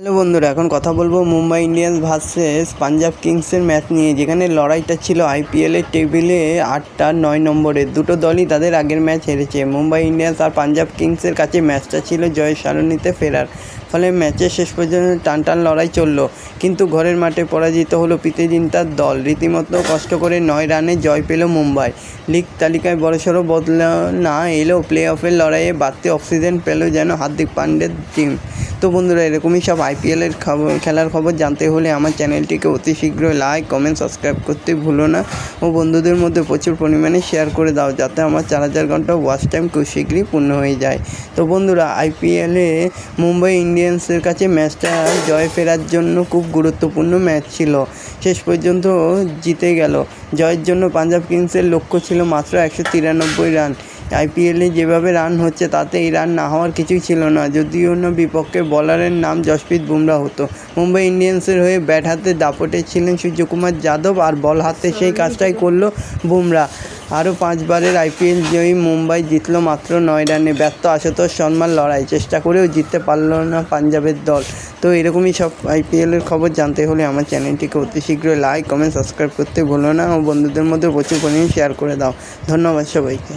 Hello বন্ধুরা, এখন কথা বলব মুম্বাই ইন্ডিয়ান্স ভার্সেস পাঞ্জাব কিংসের ম্যাচ নিয়ে। যেখানে লড়াইটা ছিল আইপিএলের টেবিলে আটটা নয় নম্বরে। দুটো দলই তাদের আগের ম্যাচ হেরেছে। মুম্বাই ইন্ডিয়ান্স আর পাঞ্জাব কিংসের কাছে ম্যাচটা ছিল জয় সারণীতে ফেরার। ফলে ম্যাচের শেষ পর্যন্ত টান টান লড়াই চলল। কিন্তু ঘরের মাঠে পরাজিত হলো প্রীতি জিন্তার দল। রীতিমতো কষ্ট করে নয় রানে জয় পেল মুম্বাই। লিগ তালিকায় বড়সড় বদলা না এলেও প্লে অফের লড়াইয়ে বাড়তি অক্সিজেন পেল যেন হার্দিক পান্ডের টিম। তো বন্ধুরা, এরকমই সব আইপিএলের খবর খেলার খবর জানতে হলে আমার চ্যানেলটিকে অতি শীঘ্রই লাইক, কমেন্ট, সাবস্ক্রাইব করতে ভুলো না। ও বন্ধুদের মধ্যে প্রচুর পরিমাণে শেয়ার করে দাও যাতে আমার চার হাজার ঘণ্টা ওয়াচ টাইম খুব শীঘ্রই পূর্ণ হয়ে যায়। তো বন্ধুরা আইপিএলে মুম্বাই ইন্ডিয়ান্সের কাছে ম্যাচটা জয় ফেরার জন্য খুব গুরুত্বপূর্ণ ম্যাচ ছিল। শেষ পর্যন্ত জিতে গেল। জয়ের জন্য পাঞ্জাব কিংসের লক্ষ্য ছিল মাত্র একশো তিরানব্বই রান। আইপিএলে যেভাবে রান হচ্ছে, তাতে এই রান না হওয়ার কিছুই ছিল না। যদিও না বিপক্ষে বলারের নাম জসপ্রীত বুমরা হতো। মুম্বাই ইন্ডিয়ান্সের হয়ে ব্যাট হাতে দাপটে ছিলেন সূর্যকুমার যাদব আর বল হাতে সেই কাজটাই করল বুমরা। আরও পাঁচবারের আইপিএল জয়ী মুম্বাই জিতল মাত্র নয় রানে। ব্যর্থ আশুতোষ শর্মার লড়াই। চেষ্টা করেও জিততে পারল না পাঞ্জাবের দল। তো এরকমই সব আইপিএলের খবর জানতে হলে আমার চ্যানেলটিকে অতি শীঘ্রই লাইক, কমেন্ট, সাবস্ক্রাইব করতে ভুলো না। ও বন্ধুদের মধ্যে প্রচুর পরিমাণে শেয়ার করে দাও। ধন্যবাদ সবাইকে।